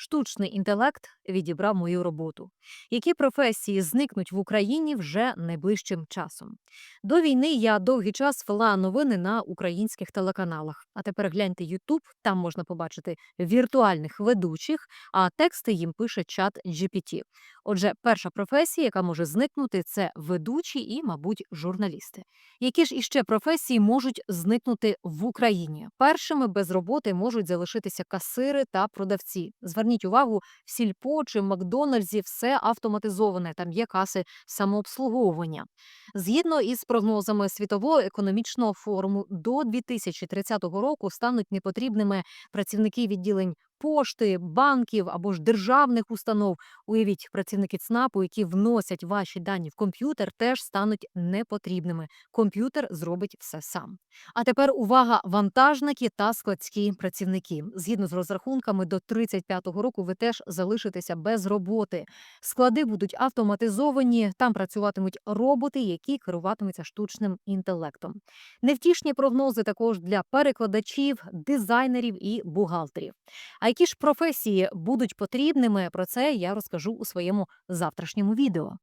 штучний інтелект відібрав мою роботу. Які професії зникнуть в Україні вже найближчим часом? До війни я довгий час вела новини на українських телеканалах. А тепер гляньте YouTube, там можна побачити віртуальних ведучих, а тексти їм пише чат GPT. Отже, перша професія, яка може зникнути, це ведучі і, мабуть, журналісти. Які ж іще професії можуть зникнути в Україні? Першими без роботи можуть залишитися касири та продавці. Зверніть увагу, в сільпо чи Макдональдсі все автоматизоване. Там є каси самообслуговування. Згідно із прогнозами світового економічного форуму, до 2030 року стануть непотрібними працівники відділень пошти, банків або ж державних установ. Уявіть, працівники ЦНАПу, які вносять ваші дані в комп'ютер, теж стануть непотрібними. Комп'ютер зробить все сам. А тепер увага, вантажники та складські працівники. Згідно з розрахунками, до 35-го року ви теж залишитеся без роботи. Склади будуть автоматизовані, там працюватимуть роботи, які керуватимуться штучним інтелектом. Невтішні прогнози також для перекладачів, дизайнерів і бухгалтерів. А які ж професії будуть потрібними? Про це я розкажу у своєму завтрашньому відео.